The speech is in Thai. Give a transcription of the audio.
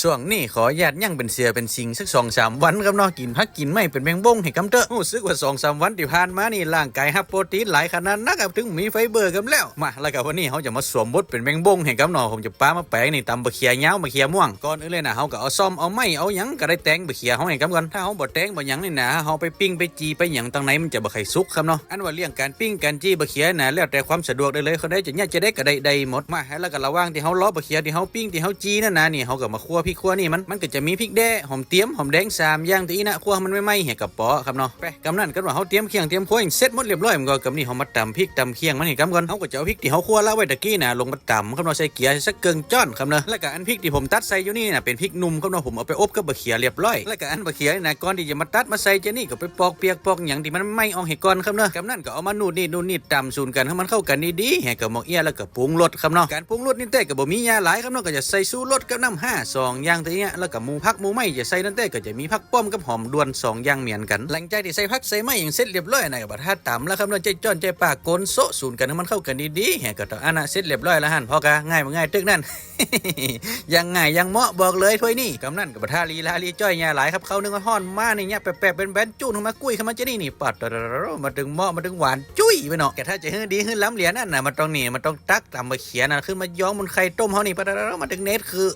ช่วงนี้ขอญาตยังเป็นเสียเป็นสิงสักสองสามวันครับเนาะกินพักกินไม่เป็นแมงบงให้กำเตอะรู้สึกว่าสองสามวันที่ผ่านมานี่ร่างกายฮับโปรตีนหลายขนาดนักครับถึงมีไฟเบอร์กันแล้วมาแล้วกับวันนี้เขาจะมาสวมบทเป็นแมงบงให้กำเนาะผมจะป้ามาแปลงนี่ตำบะเขียเงาวบะเขียม่วงก่อนอื่นเลยนะเขาก็เอาซ่อมเอาไม้เอาหยังก็ได้แตงบะเขียเขาให้กำก่อนถ้าเขาบ่แตงบ่หยังนี่นะเขาไปปิ้งไปจีไปหยังตังไหนมันจะบ่ไข่สุกครับเนาะอันว่าเรื่องการปิ้งการจีบะเขียนะแล้วแต่ความสะดวกได้เลยเขาได้จะเนี่ยจะได้ก็ได้ได้หมดมาแล้วก็ระว่างที่เขาล้อบะเขียที่เขาปิ้งที่เขาจีนั่นนะนี่เขาก็มาคั่วพริกคั่วนี่มันมันก็จะมีพริกแด้หอมเตรียมหอมแดงสามอย่างที่อีนะคั่วให้มันไม่ไหม้เหี่ยกับปอครับเนาะไปกำนั่นกันว่าเขาเตรียมเคียงเตรียมคั่วอย่างเสร็จหมดเรียบร้อยมันก็กำนี่เขามาตำพริกตำเคียงมันนี่กำก่อนเขาก็จะเอาพริกที่เขาคั่วแล้วไว้ตะกี้นะลงมาตำครับเนาะใส่เกียร์สักเกิงจ้อนครับเนาะแล้วก็อันพริกที่ผมตัดใส่อยู่นี่นะเป็นพริกหนุ่มครับเนาะผมเอาไปอบกับบะเขียเรียบร้อยแล้วก็อันบะเขียนี่นะก่อนที่จะมาตัดมาใส่เจนี่ก็ไปปอกเปียกปอกอย่างที่มันไม่ออกให้ก่อนครับเนาะกำนั่นก็เอามานูดนี่นูนนี่ตำสูนกันให้มันเข้ากันดีๆแห่กับหมอกเอี้ยแล้วก็ปรุงรสครับเนาะการปรุงรสนี่แต่ก็บ่มียาหลายครับเนาะก็จะใส่สู้รสกับน้ำห้าสององอย่างตัวเนี้ยแล้วก็หมูพักหมูไม่จะใส่นั่นแต่ก็จะมีพักป้อมกับหอมดวนสองอย่างเหมือนกัน หลังจากที่ใส่พักใส่ไม่อย่างเสร็จเรียบร้อยนะก็บัดถ้าตำแล้วครับเนาะใจจ้อนใจปากโกนโซะสูนกันให้มันเข้ากันดีๆแห่ก็ต้องอันน่ะเสร็จเรียบร้อยแล้วหั่นพอกะง่ายบ่ง่ายตึกนั่นยังง่ายยังเหมาะบอกเลยถ้วยนี่กำนั่นกับท่าลีลาลีจ้อยยาหลายครับเขานึงว่าฮ้อนมานี่เนี่ยแปะๆเป็นแบนจูนมากุ้ยเข้ามาจะนี่นี่ปัดมาถึงเหมาะมาถึงหวานจุ้ยไปเนาะแกถ้าจะฮื้ดีฮื้อล้ำเหรียญนั่นน่ะมันต้องนี่มันต้องตักตำมมาเขียนน่ะขึ้นมาย้อมบนไข่ต้มเฮานี่ปัดมาถึงเน็ตคือ